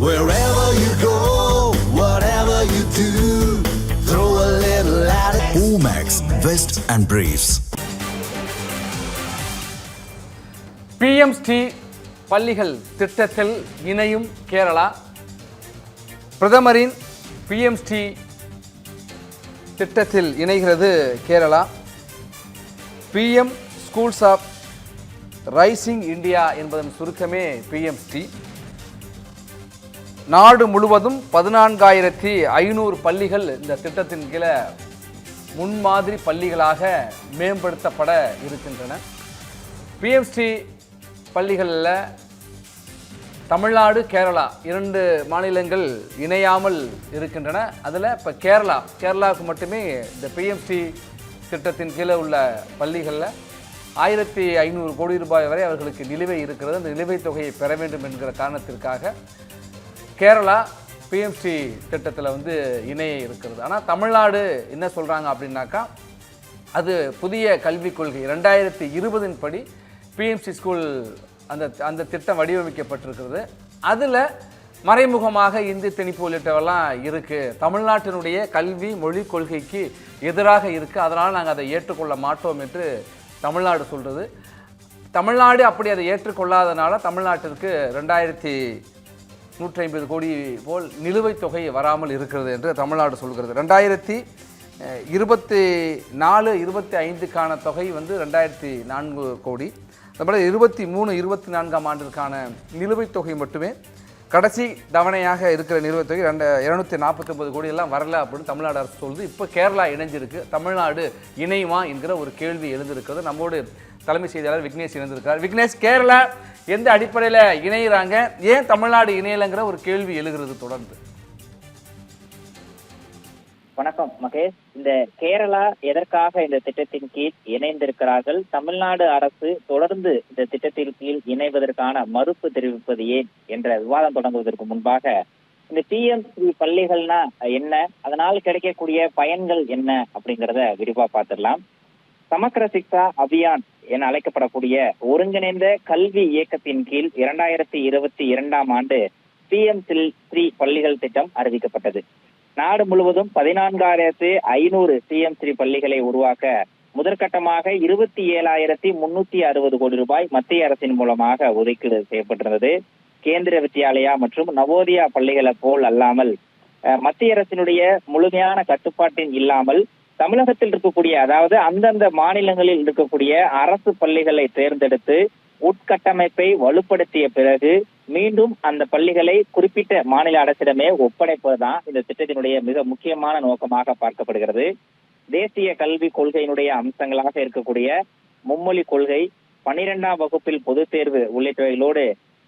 Wherever you go, whatever you do, throw a little at it. Omax, Vest and Briefs. PM Shri பள்ளிகள் திட்டத்தில் இணையும் கேரளா பிரதமரின் PM Shri திட்டத்தில் இணைகிறது Kerala PM schools of rising India என்பதன் சுருக்கமே பிஎம் ஸ்ரீ நாடு முழுவதும் பதினான்காயிரத்தி ஐநூறு பள்ளிகள் இந்த திட்டத்தின் கீழே முன்மாதிரி பள்ளிகளாக மேம்படுத்தப்பட இருக்கின்றன. பிஎம்ஸ்டி பள்ளிகளில் தமிழ்நாடு கேரளா இரண்டு மாநிலங்கள் இணையாமல் இருக்கின்றன. அதில் இப்போ கேரளா கேரளாவுக்கு மட்டுமே இந்த பிஎம்சி திட்டத்தின் கீழே உள்ள பள்ளிகளில் ஆயிரத்தி ஐநூறு கோடி ரூபாய் வரை அவர்களுக்கு நிலுவை இருக்கிறது. அந்த நிலுவைத் தொகையை பெற வேண்டும் என்கிற காரணத்திற்காக கேரளா பிஎம்சி திட்டத்தில் வந்து இணைய இருக்கிறது. ஆனால் தமிழ்நாடு என்ன சொல்கிறாங்க அப்படின்னாக்கா அது புதிய கல்விக் கொள்கை ரெண்டாயிரத்தி இருபதின் படி பிஎம்சி ஸ்கூல் அந்த அந்த திட்டம் வடிவமைக்கப்பட்டிருக்கிறது. அதில் மறைமுகமாக இந்தி திணிப்பு உள்ளிட்டவெல்லாம் இருக்குது தமிழ்நாட்டினுடைய கல்வி மொழி கொள்கைக்கு எதிராக இருக்குது அதனால் நாங்கள் அதை ஏற்றுக்கொள்ள மாட்டோம் என்று தமிழ்நாடு சொல்கிறது தமிழ்நாடு அப்படி அதை ஏற்றுக்கொள்ளாதனால தமிழ்நாட்டிற்கு ரெண்டாயிரத்தி நூற்றி ஐம்பது கோடி போல் நிலுவைத் தொகை வராமல் இருக்கிறது என்று தமிழ்நாடு சொல்கிறது. ரெண்டாயிரத்தி இருபத்தி நாலு இருபத்தி ஐந்துக்கான தொகை வந்து ரெண்டாயிரத்தி நான்கு கோடி. அதுபோல் இருபத்தி மூணு இருபத்தி நான்காம் ஆண்டிற்கான நிலுவைத் தொகை மட்டுமே கடைசி தவணையாக இருக்கிற நிலுவைத் தொகை ரெண்டு இரநூத்தி நாற்பத்தொம்பது கோடி எல்லாம் வரல அப்படின்னு தமிழ்நாடு அரசு சொல்லுது. இப்போ கேரளா இணைஞ்சிருக்கு. தமிழ்நாடு இணையுமா என்கிற ஒரு கேள்வி எழுந்திருக்கிறது. நம்மோடு தலைமை செய்தியாளர் விக்னேஷ் இணைந்திருக்கார். விக்னேஷ் கேரளா எந்த அடிப்படையில் இணையிறாங்க? ஏன் தமிழ்நாடு இணையலைங்கிற ஒரு கேள்வி எழுகிறது தொடர்ந்து. வணக்கம் மகேஷ். இந்த கேரளா எதற்காக இந்த திட்டத்தின் கீழ் இணைந்திருக்கிறார்கள்? தமிழ்நாடு அரசு தொடர்ந்து இந்த திட்டத்தின் கீழ் இணைவதற்கான மறுப்பு தெரிவிப்பது ஏன் என்ற விவாதம் தொடங்குவதற்கு முன்பாக இந்த பிஎம்சி பள்ளிகள்னா என்ன? அதனால் கிடைக்கக்கூடிய பயன்கள் என்ன? அப்படிங்கறத விரிவா பார்த்துடலாம். சமக்கர சிக்ஷா அபியான் என அழைக்கப்படக்கூடிய ஒருங்கிணைந்த கல்வி இயக்கத்தின் கீழ் இரண்டாயிரத்தி இருபத்தி இரண்டாம் ஆண்டு பிஎம் ஸ்ரீ பள்ளிகள் திட்டம் அறிவிக்கப்பட்டது. நாடு முழுவதும் பதினான்காயிரத்து ஐநூறு சிஎம் ஸ்ரீ பள்ளிகளை உருவாக்க முதற்கட்டமாக இருபத்தி ஏழாயிரத்தி முன்னூத்தி அறுபது கோடி ரூபாய் மத்திய அரசின் மூலமாக ஒதுக்கீடு செய்யப்பட்டிருந்தது. கேந்திர வித்யாலயா மற்றும் நவோதயா பள்ளிகளை போல் அல்லாமல் மத்திய அரசினுடைய முழுமையான கட்டுப்பாட்டின் இல்லாமல் தமிழகத்தில் இருக்கக்கூடிய அதாவது அந்தந்த மாநிலங்களில் இருக்கக்கூடிய அரசு பள்ளிகளை தேர்ந்தெடுத்து உட்கட்டமைப்பை வலுப்படுத்திய பிறகு மீண்டும் அந்த பள்ளிகளை குறிப்பிட்ட மாநில அரசிடமே ஒப்படைப்பதுதான் இந்த திட்டத்தினுடைய மிக முக்கியமான நோக்கமாக பார்க்கப்படுகிறது. தேசிய கல்வி கொள்கையினுடைய அம்சங்களாக இருக்கக்கூடிய மும்மொழி கொள்கை பனிரெண்டாம் வகுப்பில் பொதுத் தேர்வு உள்ளிட்டவைகளோடு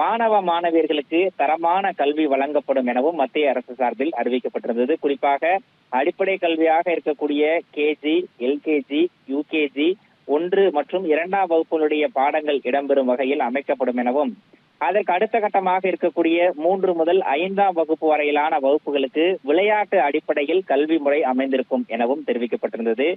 மாணவ மாணவியர்களுக்கு தரமான கல்வி வழங்கப்படும் எனவும் மத்திய அரசு சார்பில் அறிவிக்கப்பட்டிருந்தது. குறிப்பாக அடிப்படை கல்வியாக இருக்கக்கூடிய கேஜி எல்கேஜி யூகேஜி ஒன்று மற்றும் இரண்டாம் வகுப்புகளுடைய பாடங்கள் இடம்பெறும் வகையில் அமைக்கப்படும் எனவும் அதற்கு அடுத்த கட்டமாக இருக்கக்கூடிய மூன்று முதல் ஐந்தாம் வகுப்பு வரையிலான வகுப்புகளுக்கு விளையாட்டு அடிப்படையில் கல்வி முறை அமைந்திருக்கும் எனவும் தெரிவிக்கப்பட்டிருந்தது.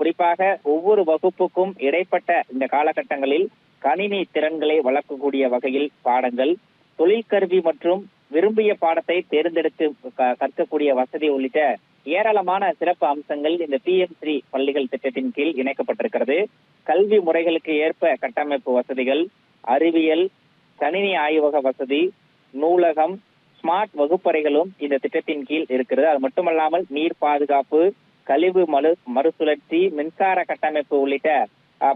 குறிப்பாக ஒவ்வொரு வகுப்புக்கும் இடைப்பட்ட இந்த காலகட்டங்களில் கணினி திறன்களை வளர்க்கக்கூடிய வகையில் பாடங்கள் தொழிற்கல்வி மற்றும் விரும்பிய பாடத்தை தேர்ந்தெடுத்து க- கற்கக்கூடிய வசதி உள்ளிட்ட ஏராளமான சிறப்பு அம்சங்கள் இந்த பிஎம் ஸ்ரீ பள்ளிகள் திட்டத்தின் கீழ் இணைக்கப்பட்டிருக்கிறது. கல்வி முறைகளுக்கு ஏற்ப கட்டமைப்பு வசதிகள் அறிவியல் கணினி ஆய்வக வசதி நூலகம் ஸ்மார்ட் வகுப்பறைகளும் இந்த திட்டத்தின் கீழ் இருக்கிறது. அது மட்டுமல்லாமல் நீர் பாதுகாப்பு கழிவு மறு மறுசுழற்சி மின்சார கட்டமைப்பு உள்ளிட்ட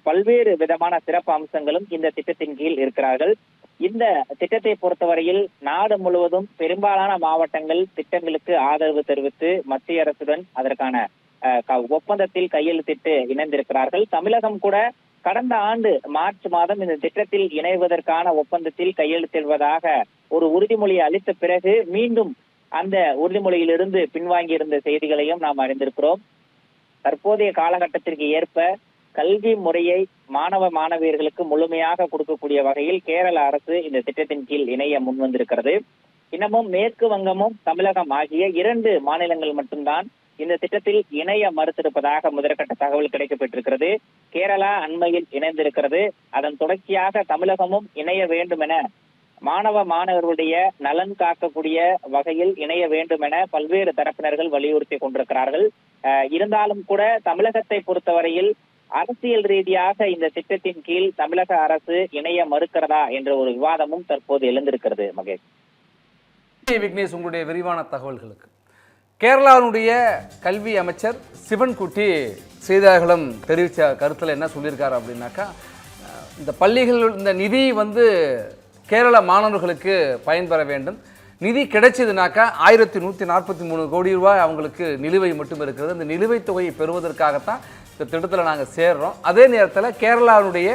பல்வேறு விதமான சிறப்பு அம்சங்களும் இந்த திட்டத்தின் கீழ் இருக்கிறார்கள். இந்த திட்டத்தை பொறுத்தவரையில் நாடு முழுவதும் பெரும்பாலான மாவட்டங்கள் திட்டங்களுக்கு ஆதரவு தெரிவித்து மத்திய அரசுடன் அதற்கான அஹ், ஒப்பந்தத்தில் கையெழுத்திட்டு இணைந்திருக்கிறார்கள். தமிழகம் கூட கடந்த ஆண்டு மார்ச் மாதம் இந்த திட்டத்தில் இணைவதற்கான ஒப்பந்தத்தில் கையெழுத்திடுவதாக ஒரு உறுதிமொழியை அளித்த பிறகு மீண்டும் அந்த உறுதிமொழியிலிருந்து பின்வாங்கி இருந்த செய்திகளையும் நாம் அறிந்திருக்கிறோம். தற்போதைய காலகட்டத்திற்கு ஏற்ப கல்வி முறையை மாணவ மாணவியர்களுக்கு முழுமையாக கொடுக்கக்கூடிய வகையில் கேரள அரசு இந்த திட்டத்தின் கீழ் இணைய முன்வந்திருக்கிறது. இன்னமும் மேற்கு வங்கமும் தமிழகம் ஆகிய இரண்டு மாநிலங்கள் மட்டும்தான் இந்த திட்டத்தில் இணைய மறுத்திருப்பதாக முதற்கட்ட தகவல் கிடைக்கப்பட்டிருக்கிறது கேரளா அண்மையில் இணைந்திருக்கிறது. அதன் தொடர்ச்சியாக தமிழகமும் இணைய வேண்டும் என மாணவ மாணவர்களுடைய நலன் காக்கக்கூடிய வகையில் இணைய வேண்டும் என பல்வேறு தரப்பினர்கள் வலியுறுத்தி கொண்டிருக்கிறார்கள். அஹ், இருந்தாலும் கூட தமிழகத்தை பொறுத்தவரையில் அரசியல் ரீதியாக இந்த திட்டத்தின் கீழ் தமிழக அரசு இணைய மறுக்கிறதா என்ற ஒரு விவாதமும் தற்போது எழுந்திருக்கிறது மகேஷ். விக்னேஷ் உங்களுடைய விரிவான தகவல்களுக்கு. கேரளாவினுடைய கல்வி அமைச்சர் சிவன்குட்டி செய்தியாளர்களிடம் தெரிவித்த கருத்தில் என்ன சொல்லியிருக்காரு அப்படின்னாக்கா இந்த பள்ளிகள் இந்த நிதி வந்து கேரள மாணவர்களுக்கு பயன்பெற வேண்டும். நிதி கிடைச்சதுனாக்கா ஆயிரத்தி நூற்றி நாற்பத்தி மூணு கோடி ரூபாய் அவங்களுக்கு நிலுவை மட்டும் இருக்கிறது. அந்த நிலுவைத் தொகையை பெறுவதற்காகத்தான் இந்த திட்டத்தில் நாங்கள் சேர்றோம். அதே நேரத்தில் கேரளாவுடைய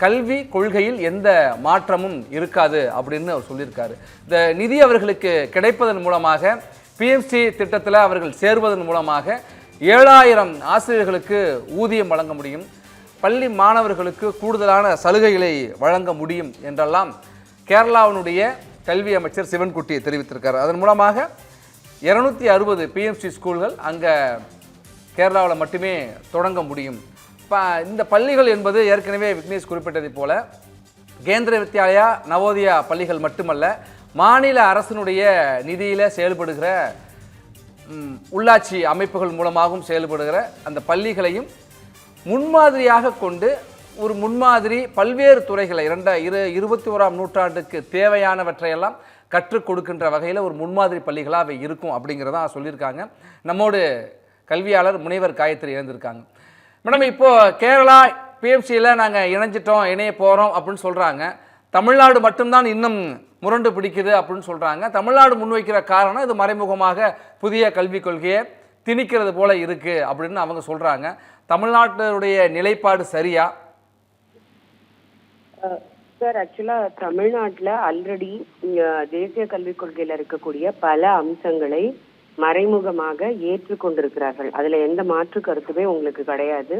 கல்வி கொள்கையில் எந்த மாற்றமும் இருக்காது அப்படின்னு அவர் சொல்லியிருக்காரு. இந்த நிதி அவர்களுக்கு கிடைப்பதன் மூலமாக பிஎம்சி திட்டத்தில் அவர்கள் சேர்வதன் மூலமாக ஏழாயிரம் ஆசிரியர்களுக்கு ஊதியம் வழங்க முடியும். பள்ளி மாணவர்களுக்கு கூடுதலான சலுகைகளை வழங்க முடியும் என்றெல்லாம் கேரளாவினுடைய கல்வி அமைச்சர் சிவன்குட்டி தெரிவித்திருக்கார். அதன் மூலமாக இருநூத்தி அறுபது பிஎம்சி ஸ்கூல்கள் அங்கே கேரளாவில் மட்டுமே தொடங்க முடியும். இப்போ இந்த பள்ளிகள் என்பது ஏற்கனவே விக்னேஷ் குறிப்பிட்டதைப் போல கேந்திர வித்யாலயா நவோதயா பள்ளிகள் மட்டுமல்ல மாநில அரசினுடைய நிதியில் செயல்படுகிற உள்ளாட்சி அமைப்புகள் மூலமாகவும் செயல்படுகிற அந்த பள்ளிகளையும் முன்மாதிரியாக கொண்டு ஒரு முன்மாதிரி பல்வேறு துறைகளை இரண்ட இரு இருபத்தி ஓராம் நூற்றாண்டுக்கு தேவையானவற்றையெல்லாம் கற்றுக் கொடுக்கின்ற வகையில் ஒரு முன்மாதிரி பள்ளிகளாக அவை இருக்கும் அப்படிங்கிறதா சொல்லியிருக்காங்க. நம்மோடு கல்வியாளர் முனைவர் காயத்ரி இழந்திருக்காங்க மேடம் இப்போது கேரளா பிஎம்சியில் நாங்கள் இணைஞ்சிட்டோம் இணைய போகிறோம் அப்படின்னு சொல்கிறாங்க தமிழ்நாடு மட்டும்தான் இன்னும் முரண்டு பிடிக்குது அப்படின்னு சொல்கிறாங்க தமிழ்நாடு முன்வைக்கிற காரணம் இது மறைமுகமாக புதிய கல்விக் கொள்கையை திணிக்கிறது போல இருக்குது அப்படின்னு அவங்க சொல்கிறாங்க தமிழ்நாட்டினுடைய நிலைப்பாடு சரியா? சார் ஆக்சுவலாக தமிழ்நாட்டில் ஆல்ரெடி தேசிய கல்விக் கொள்கையில் இருக்கக்கூடிய பல அம்சங்களை மறைமுகமாக ஏற்றுக்கொண்டிருக்கிறார்கள். அதுல எந்த மாற்று கருத்துமே உங்களுக்கு கிடையாது.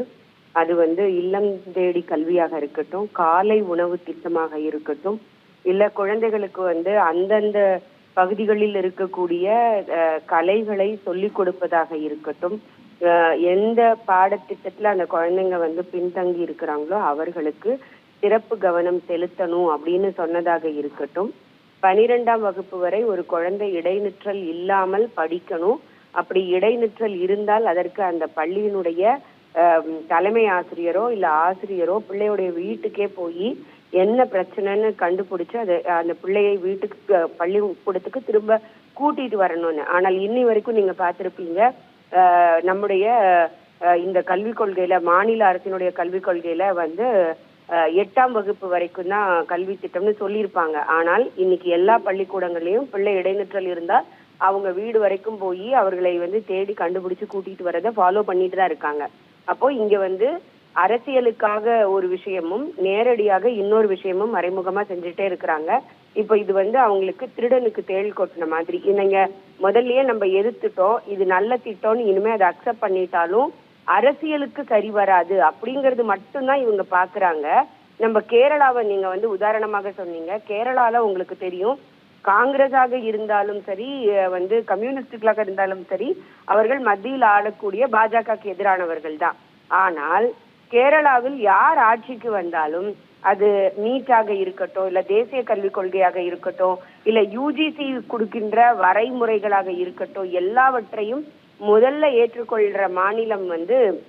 அது வந்து இல்லம் தேடி கல்வியாக இருக்கட்டும் காலை உணவு திட்டமாக இருக்கட்டும் இல்ல குழந்தைகளுக்கு வந்து அந்தந்த பகுதிகளில் இருக்கக்கூடிய கலைகளை சொல்லிக் கொடுப்பதாக இருக்கட்டும் எந்த பாடத்திட்டத்துல அந்த குழந்தைங்க வந்து பின்தங்கி இருக்கிறாங்களோ அவர்களுக்கு சிறப்பு கவனம் செலுத்தணும் அப்படின்னு சொன்னதாக இருக்கட்டும். பனிரெண்டாம் வகுப்பு வரை ஒரு குழந்தை இடைநிற்றல் இல்லாமல் படிக்கணும். அப்படி இடைநிற்றல் இருந்தால் அதற்கு அந்த பள்ளியினுடைய தலைமை ஆசிரியரோ இல்ல ஆசிரியரோ பிள்ளையுடைய வீட்டுக்கே போய் என்ன பிரச்சனைன்னு கண்டுபிடிச்சு அது அந்த பிள்ளையை வீட்டுக்கு பள்ளி பள்ளிக்கூடத்துக்கு திரும்ப கூட்டிட்டு வரணும்னு. ஆனால் இன்னி வரைக்கும் நீங்க பார்த்திருப்பீங்க நம்முடைய இந்த கல்விக் கொள்கையில மாநில அரசினுடைய கல்விக் கொள்கையில வந்து எட்டாம் வகுப்பு வரைக்கும் தான் கல்வி திட்டம்னு சொல்லியிருப்பாங்க. ஆனால் இன்னைக்கு எல்லா பள்ளிக்கூடங்களையும் பிள்ளை இடைநிற்றல் இருந்தால் அவங்க வீடு வரைக்கும் போய் அவர்களை வந்து தேடி கண்டுபிடிச்சு கூட்டிட்டு வரதை ஃபாலோ பண்ணிட்டு தான் இருக்காங்க. அப்போ இங்க வந்து அரசியலுக்காக ஒரு விஷயமும் நேரடியாக இன்னொரு விஷயமும் மறைமுகமா செஞ்சுட்டே இருக்கிறாங்க. இப்போ இது வந்து அவங்களுக்கு திருடனுக்கு தேள் கொட்டின மாதிரி. நீங்க முதல்லயே நம்ம எதிர்த்துட்டோம் இது நல்ல திட்டம்னு இனிமே அதை அக்செப்ட் பண்ணிட்டாலும் அரசியலுக்கு சரி வராது அப்படிங்கிறது மட்டும்தான் இவங்க பாக்குறாங்க. நம்ம கேரளாவை நீங்க வந்து உதாரணமாக சொன்னீங்க. கேரளால உங்களுக்கு தெரியும் காங்கிரஸாக இருந்தாலும் சரி வந்து கம்யூனிஸ்டுகளாக இருந்தாலும் சரி அவர்கள் மத்தியில் ஆளக்கூடிய பாஜகவுக்கு எதிரானவர்கள் தான். ஆனால் கேரளாவில் யார் ஆட்சிக்கு வந்தாலும் அது நீட்டாக இருக்கட்டும் இல்ல தேசிய கல்விக் கொள்கையாக இருக்கட்டும் இல்ல யூஜிசி கொடுக்கின்ற வரைமுறைகளாக இருக்கட்டும் எல்லாவற்றையும் முதல்ல ஏற்றுக்கொள்ற மாநிலம் வந்து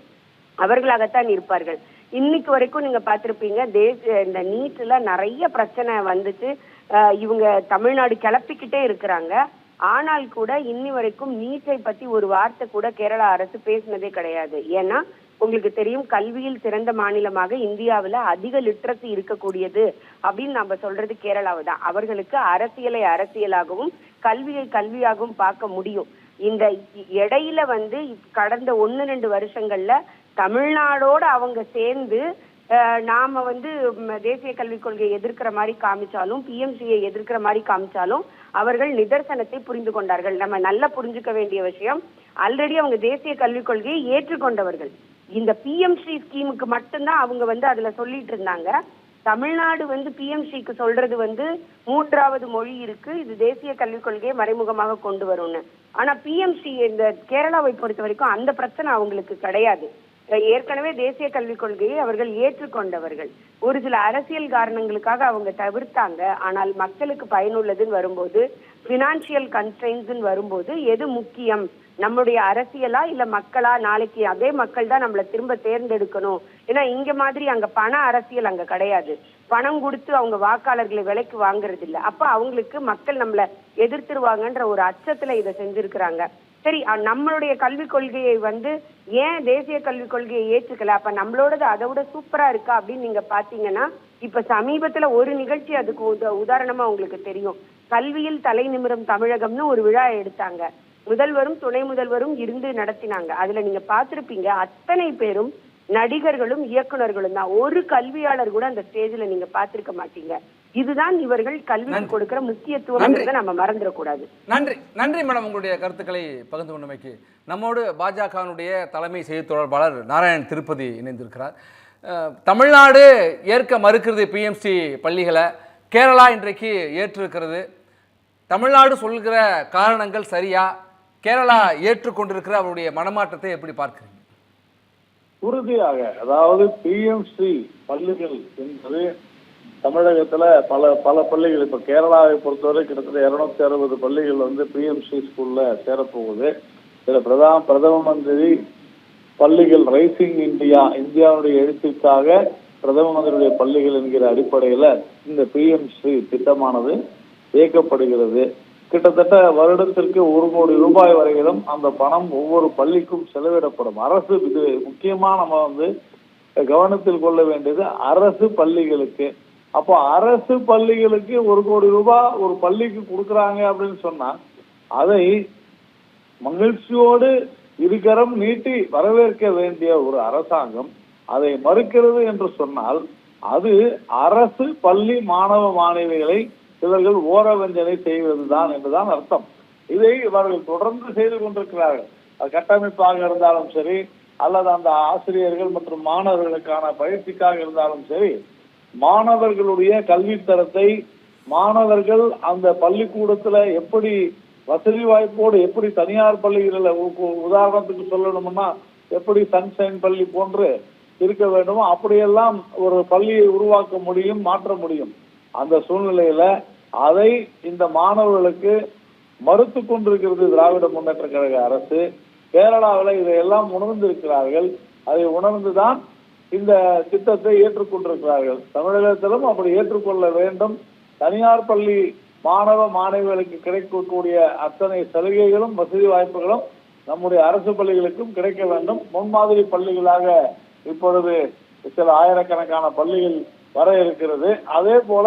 அவர்களாகத்தான் இருப்பார்கள். இன்னைக்கு வரைக்கும் நீங்க பார்த்திருப்பீங்க தேசிய இந்த நீட்ல நிறைய பிரச்சனை வந்துச்சு. அஹ் இவங்க தமிழ்நாடு கிளப்பிக்கிட்டே இருக்கிறாங்க. ஆனால் கூட இன்னி வரைக்கும் நீட்டை பத்தி ஒரு வார்த்தை கூட கேரளா அரசு பேசினதே கிடையாது. ஏன்னா உங்களுக்கு தெரியும் கல்வியில் சிறந்த மாநிலமாக இந்தியாவில் அதிக லிட்ரஸி இருக்கக்கூடியது அப்படின்னு நம்ம சொல்றது கேரளாவை தான் அவர்களுக்கு அரசியலை அரசியலாகவும் கல்வியை கல்வியாகவும் பார்க்க முடியும். இந்த இடையில வந்து கடந்த ஒன்னு ரெண்டு வருஷங்கள்ல தமிழ்நாடோட அவங்க சேர்ந்து நாம வந்து தேசிய கல்விக் கொள்கையை எதிர்க்கிற மாதிரி காமிச்சாலும் பிஎம்சியை எதிர்க்கிற மாதிரி காமிச்சாலும் அவர்கள் நிதர்சனத்தை புரிந்து கொண்டார்கள். நம்ம நல்லா புரிஞ்சுக்க வேண்டிய விஷயம் ஆல்ரெடி அவங்க தேசிய கல்விக் கொள்கையை ஏற்றுக்கொண்டவர்கள். இந்த பிஎம்சி ஸ்கீமுக்கு மட்டும்தான் அவங்க வந்து அதுல சொல்லிட்டு இருந்தாங்க. தமிழ்நாடு வந்து பிஎம்சிக்கு சொல்றது வந்து மூன்றாவது மொழி இருக்கு. இது தேசிய கல்விக் கொள்கையை மறைமுகமாக கொண்டு வரும்னு. ஆனா பிஎம்சி இந்த கேரளாவை பொறுத்த வரைக்கும் அந்த பிரச்சனை அவங்களுக்கு கிடையாது. ஏற்கனவே தேசிய கல்விக் கொள்கையை அவர்கள் ஏற்றுக்கொண்டவர்கள். ஒரு சில அரசியல் காரணங்களுக்காக அவங்க தவிர்த்தாங்க. ஆனால் மக்களுக்கு பயனுள்ளதுன்னு வரும்போது பினான்சியல் கன்ஸ்ட்ரெயின்ஸ் வரும்போது எது முக்கியம்? நம்முடைய அரசியலா இல்ல மக்களா? நாளைக்கு அதே மக்கள் தான் நம்மளை திரும்ப தேர்ந்தெடுக்கணும். ஏன்னா இங்க மாதிரி அங்க பண அரசியல் அங்க கிடையாது. பணம் கொடுத்து அவங்க வாக்காளர்களை விலைக்கு வாங்குறது இல்ல அப்ப அவங்களுக்கு மக்கள் நம்மள எதிர்த்துருவாங்கன்ற ஒரு அச்சத்துல இதை செஞ்சிருக்கிறாங்க. சரி நம்மளுடைய கல்விக் கொள்கையை வந்து ஏன் தேசிய கல்விக் கொள்கையை ஏற்றுக்கல? அப்ப நம்மளோடது அதை விட சூப்பரா இருக்கா அப்படின்னு நீங்க பாத்தீங்கன்னா இப்ப சமீபத்துல ஒரு நிகழ்ச்சி அதுக்கு உத- உதாரணமா உங்களுக்கு தெரியும். கல்வியில் தலை நிமிரும் தமிழகம்னு ஒரு விழா எடுத்தாங்க. முதல்வரும் துணை முதல்வரும் இருந்து நடத்தினாங்க. அதுல நீங்க பாத்திருப்பீங்க அத்தனை பேரும் நடிகர்களும் இயக்குனர்களும் தான். ஒரு கல்வியாளர் கூட அந்த ஸ்டேஜ்ல நீங்க பார்த்திருக்க மாட்டீங்க. இதுதான் இவர்கள் கல்விக்கு கொடுக்கிற முக்கியத்துவம் நம்ம மறந்துடக்கூடாது. நன்றி. நன்றி மேடம் உங்களுடைய கருத்துக்களை பகிர்ந்து கொண்டமைக்கு. நம்மோடு பாஜகவினுடைய தலைமை செய்தி தொடர்பாளர் நாராயண் திருப்பதி இணைந்திருக்கிறார். தமிழ்நாடு ஏற்க மறுக்கிறது பிஎம்சி பள்ளிகளை. கேரளா இன்றைக்கு ஏற்றிருக்கிறது. தமிழ்நாடு சொல்கிற காரணங்கள் சரியா? கேரளா ஏற்றுக்கொண்டிருக்கிற அவருடைய மனமாற்றத்தை எப்படி பார்க்கிறீங்க? உறுதியாக அதாவது பிஎம்சி பள்ளிகள் என்பது தமிழகத்துல பல பல பள்ளிகள். இப்ப கேரளாவை பொறுத்தவரை கிட்டத்தட்ட இருநூத்தி அறுபது பள்ளிகள் வந்து பிஎம்சி ஸ்கூல்ல சேரப்போகுது. இதுல பிரதம பிரதம மந்திரி பள்ளிகள் ரைசிங் இந்தியா இந்தியாவுடைய எழுத்திற்காக பிரதம மந்திரியுடைய பள்ளிகள் என்கிற அடிப்படையில இந்த பிஎம்சி திட்டமானது இயக்கப்படுகிறது. கிட்டத்தட்ட வருடத்திற்கு ஒரு கோடி ரூபாய் வரையிலும் அந்த பணம் ஒவ்வொரு பள்ளிக்கும் செலவிடப்படும். அரசு இது முக்கியமா நம்ம வந்து கவனத்தில் கொள்ள வேண்டியது அரசு பள்ளிகளுக்கு. அப்போ அரசு பள்ளிகளுக்கு ஒரு கோடி ரூபாய் ஒரு பள்ளிக்கு கொடுக்குறாங்க அப்படின்னு சொன்னா அதை மகிழ்ச்சியோடு இருகரம் நீட்டி வரவேற்க வேண்டிய ஒரு அரசாங்கம் அதை மறுக்கிறது என்று சொன்னால் அது அரசு பள்ளி மாணவ மாணவிகளை இவர்கள் ஓரவஞ்சனை செய்வதுதான் என்றுதான் அர்த்தம். இதை இவர்கள் தொடர்ந்து செய்து கொண்டிருக்கிறார்கள். அது கட்டமைப்பாக இருந்தாலும் சரி அல்லது அந்த ஆசிரியர்கள் மற்றும் மாணவர்களுக்கான பயிற்சிக்காக இருந்தாலும் சரி மாணவர்களுடைய கல்வித்தரத்தை மாணவர்கள் அந்த பள்ளிக்கூடத்துல எப்படி வசதி வாய்ப்போடு எப்படி தனியார் பள்ளிகளில் உ- உதாரணத்துக்கு சொல்லணும்னா எப்படி சன்ஷைன் பள்ளி போன்று இருக்க வேண்டுமோ அப்படியெல்லாம் ஒரு பள்ளியை உருவாக்க முடியும் மாற்ற முடியும். அந்த சூழ்நிலையில அதை இந்த மாணவர்களுக்கு மறுத்து கொண்டிருக்கிறது திராவிட முன்னேற்ற கழக அரசு. கேரளாவில் இதையெல்லாம் உணர்ந்திருக்கிறார்கள். அதை உணர்ந்துதான் இந்த திட்டத்தை ஏற்றுக்கொண்டிருக்கிறார்கள். தமிழகத்திலும் அப்படி ஏற்றுக்கொள்ள வேண்டும். தனியார் பள்ளி மாணவ மாணவிகளுக்கு கிடைக்கக்கூடிய அத்தனை சலுகைகளும் வசதி வாய்ப்புகளும் நம்முடைய அரசு பள்ளிகளுக்கும் கிடைக்க வேண்டும். முன்மாதிரி பள்ளிகளாக இப்பொழுது சில ஆயிரக்கணக்கான பள்ளிகள் வர இருக்கிறது. அதே போல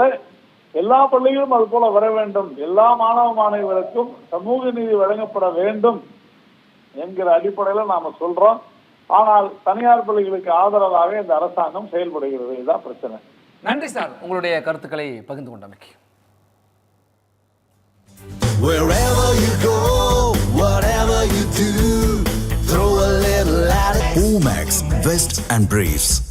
எல்லா பள்ளிகளும் அது போல வர வேண்டும். எல்லா மாணவ மாணவிகளுக்கும் சமூக நீதி வழங்கப்பட வேண்டும் என்கிற அடிப்படையில் நாம சொல்றோம். ஆனால் தனியார் பள்ளிகளுக்கு ஆதரவாக இந்த அரசாங்கம் செயல்படுகிறது. இதுதான் பிரச்சனை. நன்றி சார். உங்களுடைய கருத்துக்களை பகிர்ந்து கொண்டமைக்கு Wherever you go, whatever you do, throw a little at it. Omax, Vest and Briefs.